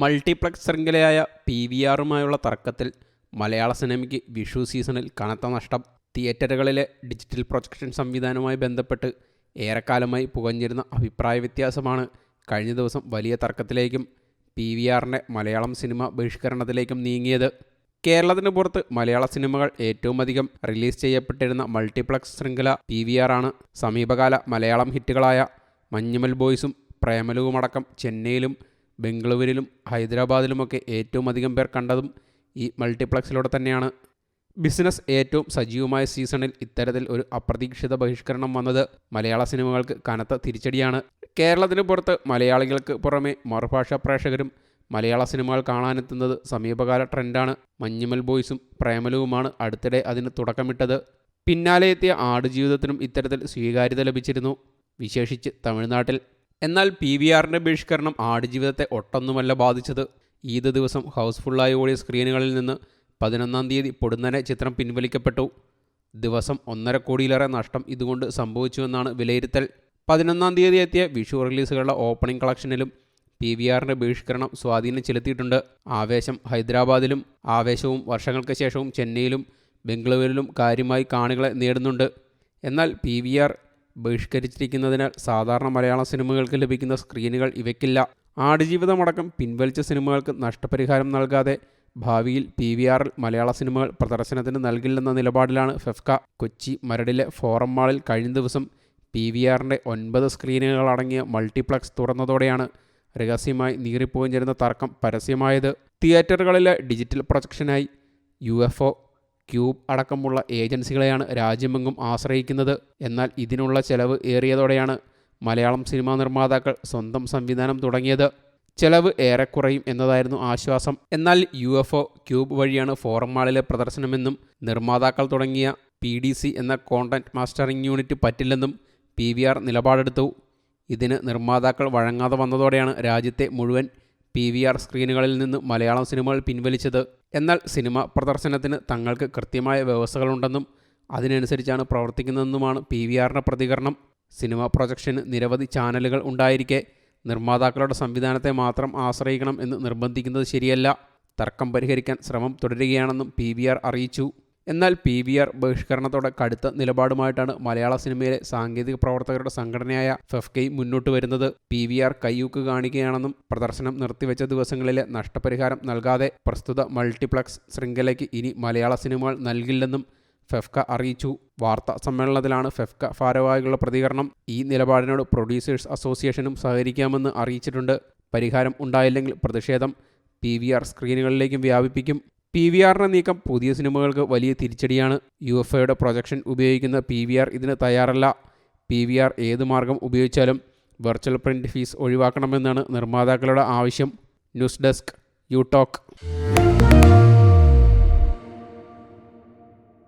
Multiplex ശൃംഖലയായ P V ആറുമായുള്ള തർക്കത്തിൽ മലയാള സിനിമയ്ക്ക് വിഷു സീസണിൽ കനത്ത നഷ്ടം. തിയേറ്ററുകളിലെ ഡിജിറ്റൽ പ്രൊജക്ഷൻ സംവിധാനവുമായി ബന്ധപ്പെട്ട് ഏറെക്കാലമായി പുകഞ്ഞിരുന്ന അഭിപ്രായ വ്യത്യാസമാണ് കഴിഞ്ഞ ദിവസം വലിയ തർക്കത്തിലേക്കും പി വി ആറിന്റെ മലയാളം സിനിമ ബഹിഷ്കരണത്തിലേക്കും നീങ്ങിയത്. കേരളത്തിന് പുറത്ത് മലയാള സിനിമകൾ ഏറ്റവും അധികം റിലീസ് ചെയ്യപ്പെട്ടിരുന്ന മൾട്ടിപ്ലക്സ് ശൃംഖല പി വി ആറാണ്. സമീപകാല മലയാളം ഹിറ്റുകളായ മഞ്ഞുമൽ ബോയ്സും പ്രേമലുവുമടക്കം ചെന്നൈയിലും ബംഗളൂരുവിലും ഹൈദരാബാദിലുമൊക്കെ ഏറ്റവും അധികം പേർ കണ്ടതും ഈ മൾട്ടിപ്ലക്സിലൂടെ തന്നെയാണ്. ബിസിനസ് ഏറ്റവും സജീവമായ സീസണിൽ ഇത്തരത്തിൽ ഒരു അപ്രതീക്ഷിത ബഹിഷ്കരണം വന്നത് മലയാള സിനിമകൾക്ക് കനത്ത തിരിച്ചടിയാണ്. കേരളത്തിന് പുറത്ത് മലയാളികൾക്ക് പുറമെ മറുഭാഷാ പ്രേക്ഷകരും മലയാള സിനിമകൾ കാണാനെത്തുന്നത് സമീപകാല ട്രെൻഡാണ്. മഞ്ഞുമൽ ബോയ്സും പ്രേമലുവുമാണ് അടുത്തിടെ അതിന് തുടക്കമിട്ടത്. പിന്നാലെ എത്തിയ ആടുജീവിതത്തിനും ഇത്തരത്തിൽ സ്വീകാര്യത ലഭിച്ചിരുന്നു. വിശേഷിച്ച് തമിഴ്നാട്ടിൽ എന്നാൽ പി വി ആറിന്റെ ബഹിഷ്കരണം ആടുജീവിതത്തെ ഒട്ടൊന്നുമല്ല ബാധിച്ചത്. ഈദ് ദിവസം ഹൗസ്ഫുള്ളായി ഓടിയ സ്ക്രീനുകളിൽ നിന്ന് പതിനൊന്നാം തീയതി പൊടുന്നനെ ചിത്രം പിൻവലിക്കപ്പെട്ടു. ദിവസം ഒന്നര കോടിയിലേറെ നഷ്ടം ഇതുകൊണ്ട് സംഭവിച്ചുവെന്നാണ് വിലയിരുത്തൽ. പതിനൊന്നാം തീയതി എത്തിയ വിഷു റിലീസുകളുടെ ഓപ്പണിംഗ് കളക്ഷനിലും പി വി ആറിന്റെ ബഹിഷ്കരണം സ്വാധീനം ചെലുത്തിയിട്ടുണ്ട്. ആവേശം ഹൈദരാബാദിലും ആവേശവും വർഷങ്ങൾക്ക് ശേഷവും ചെന്നൈയിലും ബംഗളൂരുവിലും കാര്യമായി കാണികളെ നേടുന്നുണ്ട്. എന്നാൽ പി വി ആർ ബഹിഷ്കരിച്ചിരിക്കുന്നതിനാൽ സാധാരണ മലയാള സിനിമകൾക്ക് ലഭിക്കുന്ന സ്ക്രീനുകൾ ഇവയ്ക്കില്ല. ആടുജീവിതമടക്കം പിൻവലിച്ച സിനിമകൾക്ക് നഷ്ടപരിഹാരം നൽകാതെ ഭാവിയിൽ പി വി ആറിൽ മലയാള സിനിമകൾ പ്രദർശനത്തിന് നൽകില്ലെന്ന നിലപാടിലാണ് ഫെഫ്ക. കൊച്ചി മരടിലെ ഫോറം മാളിൽ കഴിഞ്ഞ ദിവസം പി വി ആറിന്റെ ഒൻപത് സ്ക്രീനുകളടങ്ങിയ മൾട്ടിപ്ലക്സ് തുറന്നതോടെയാണ് രഹസ്യമായി നീറിപ്പോയിഞ്ചിരുന്ന തർക്കം പരസ്യമായത്. തിയേറ്ററുകളിലെ ഡിജിറ്റൽ പ്രൊജക്ഷനായി യു എഫ് ഒ ക്യൂബ് അടക്കമുള്ള ഏജൻസികളെയാണ് രാജ്യമെങ്ങും ആശ്രയിക്കുന്നത്. എന്നാൽ ഇതിനുള്ള ചെലവ് ഏറിയതോടെയാണ് മലയാളം സിനിമാ നിർമ്മാതാക്കൾ സ്വന്തം സംവിധാനം തുടങ്ങിയത്. ചെലവ് ഏറെ കുറയും എന്നതായിരുന്നു ആശ്വാസം. എന്നാൽ യു എഫ് ഒ ക്യൂബ് വഴിയാണ് ഫോറം മാളിലെ പ്രദർശനമെന്നും നിർമ്മാതാക്കൾ തുടങ്ങിയ പി ഡി സി എന്ന കോണ്ടന്റ് മാസ്റ്ററിംഗ് യൂണിറ്റ് പറ്റില്ലെന്നും പി വി ആർ നിലപാടെടുത്തു. ഇതിന് നിർമ്മാതാക്കൾ വഴങ്ങാതെ വന്നതോടെയാണ് രാജ്യത്തെ മുഴുവൻ പി വി ആർ സ്ക്രീനുകളിൽ നിന്ന് മലയാളം സിനിമകൾ പിൻവലിച്ചത്. എന്നാൽ സിനിമ പ്രദർശനത്തിന് തങ്ങൾക്ക് കൃത്യമായ വ്യവസ്ഥകളുണ്ടെന്നും അതിനനുസരിച്ചാണ് പ്രവർത്തിക്കുന്നതെന്നുമാണ് പി വി ആറിന്റെ പ്രതികരണം. സിനിമ പ്രൊജക്ഷന് നിരവധി ചാനലുകൾ ഉണ്ടായിരിക്കെ നിർമ്മാതാക്കളുടെ സംവിധാനത്തെ മാത്രം ആശ്രയിക്കണം എന്ന് നിർബന്ധിക്കുന്നത് ശരിയല്ല. തർക്കം പരിഹരിക്കാൻ ശ്രമം തുടരുകയാണെന്നും പി അറിയിച്ചു. എന്നാൽ പി വി ആർ ബഹിഷ്കരണത്തോടെ കടുത്ത നിലപാടുമായിട്ടാണ് മലയാള സിനിമയിലെ സാങ്കേതിക പ്രവർത്തകരുടെ സംഘടനയായ ഫെഫ്കൈ മുന്നോട്ട് വരുന്നത്. പി വി ആർ കയ്യൂക്ക് കാണിക്കുകയാണെന്നും പ്രദർശനം നിർത്തിവെച്ച ദിവസങ്ങളിലെ നഷ്ടപരിഹാരം നൽകാതെ പ്രസ്തുത മൾട്ടിപ്ലക്സ് ശൃംഖലയ്ക്ക് ഇനി മലയാള സിനിമകൾ നൽകില്ലെന്നും ഫെഫ്ക അറിയിച്ചു. വാർത്താ സമ്മേളനത്തിലാണ് ഫെഫ്ക ഭാരവാഹികളുടെ പ്രതികരണം. ഈ നിലപാടിനോട് പ്രൊഡ്യൂസേഴ്സ് അസോസിയേഷനും സഹകരിക്കാമെന്ന് അറിയിച്ചിട്ടുണ്ട്. പരിഹാരം ഉണ്ടായില്ലെങ്കിൽ പ്രതിഷേധം പി വി ആർ സ്ക്രീനുകളിലേക്കും വ്യാപിപ്പിക്കും. പി വി ആറിന്റെ നീക്കം പുതിയ സിനിമകൾക്ക് വലിയ തിരിച്ചടിയാണ്. യു എഫ് ഐയുടെ പ്രൊജക്ഷൻ ഉപയോഗിക്കുന്ന പി വി ആർ ഇതിന് തയ്യാറല്ല. പി വി ആർ ഏത് മാർഗം ഉപയോഗിച്ചാലും വെർച്വൽ പ്രിന്റ് ഫീസ് ഒഴിവാക്കണമെന്നാണ് നിർമ്മാതാക്കളുടെ ആവശ്യം. News desk U talk.